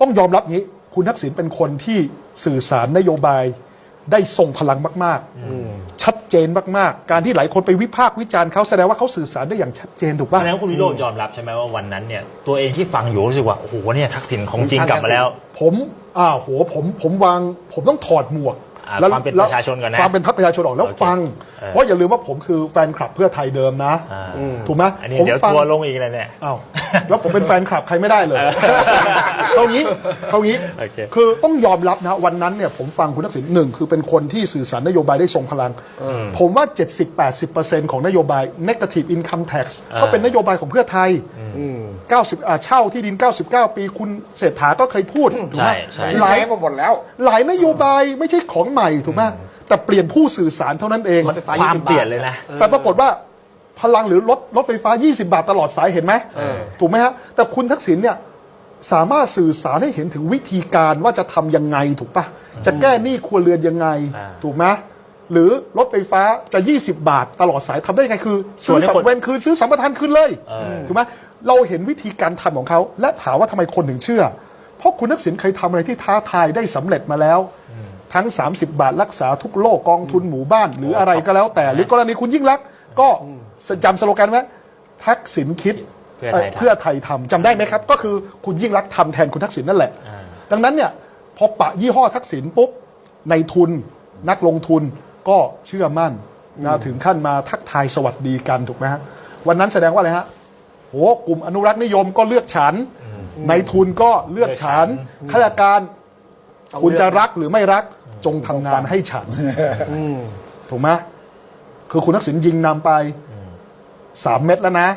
ต้องยอมรับงี้ คุณทักษิณเป็นคนที่สื่อสารนโยบายได้ทรงพลังมากๆ ชัดเจนมากๆ การที่หลายคนไปวิพากษ์วิจารณ์เขาแสดงว่าเขาสื่อสารได้อย่างชัดเจนถูกแสป่ะดงว่าคุณวิโรจน์ยอมรับใช่ไหมว่าวันนั้นเนี่ยตัวเองที่ฟังอยู่รู้สึกว่าโอ้โหเนี่ยทักษิณของจริงกลับมาแล้ว ผมอ่าโหผมผมวางผมต้องถอดหมวกอ่าแล้วความเป็นแล้วประชาชนก่อนนะความเป็นพรรคประชาชนออกแล้วโอเคฟังเออเพราะอย่าลืมว่าผมคือแฟนคลับเพื่อไทยเดิมนะอ่าถูกไหมอันนี้ผมเดี๋ยวฟังทัวร์ลงอีกเลยเนี่ยอ้าวแล้วผมเป็นแฟนคลับใครไม่ได้เลยเท่านี้เท่านี้โอเค คือต้องยอมรับนะวันนั้นเนี่ยผมฟังคุณทักษิณหนึ่งคือเป็นคนที่สื่อสารนโยบายได้ทรงพลัง ผมว่า 70-80%ของนโยบาย negative income tax อ่าก็เป็นนโยบายของเพื่อไทย 90อ่าเช่าที่ดิน 99 ปีคุณเศรษฐาก็เคยพูดถูกไหมใช่ใช่ หลาย แพ้มาหมดแล้ว หลายนโยบายไม่ใช่ของใหม่ถูกไหมแต่เปลี่ยนผู้สื่อสารเท่านั้นเองรถไฟฟ้าความ20เปลี่ยนเลยนะ แต่ปรากฏว่า พลังหรือรถรถไฟฟ้า 20 บาทตลอดสายเห็นไหมถูกไหมฮะแต่คุณทักษิณเนี่ยสามารถสื่อสารให้เห็นถึงวิธีการว่าจะทำยังไงถูกปะจะแก้หนี้ครัวเรือนยังไง อ่าถูกไหมหรือรถไฟฟ้าจะ 20 บาทตลอดสายทำได้ยังไงคือส่ซื้วอนให้สัมคนเวนคืนซื้อสัมปทานคืนเลยเออ ถูกไหมเราเห็นวิธีการทำของเขาและถามว่าทำไมคนถึงเชื่อ เพราะคุณทักษิณเคยทำอะไรที่ท้าทายได้สำเร็จมาแล้ว ทั้ง 30 บาทรักษาทุกโรคกองทุนหมู่บ้าน หรืออะไรก็แล้วแต่ หรือกรณีคุณยิ่งรักษณ์ ก็จำสโลแกนไว้ทักษิณคิดเพื่อไทยทำ เพื่อไทยทำจำได้ไหมครับ ก็คือคุณยิ่งรักษณ์ทำแทนคุณทักษิณนั่นแหละดังนั้นเนี่ยพอปะยี่ห้อทักษิณปุ๊บในทุนนักลงทุนก็เชื่อมั่นนะถึงขั้นมาทักทายสวัสดีกันถูกไหมฮะวันนั้นแสดงว่าอะไรฮะโหกลุ่มอนุรักษ์นิยมก็เลือกฉัน ในทุนก็เลือกฉันเลือกฉันข้าราชการเอาคุณจะเรื่องรักหรือไม่รักจงทำงานให้ฉันถูกไหม คือคุณทักษิณยิงนำไปสามเม็ดแล้วนะ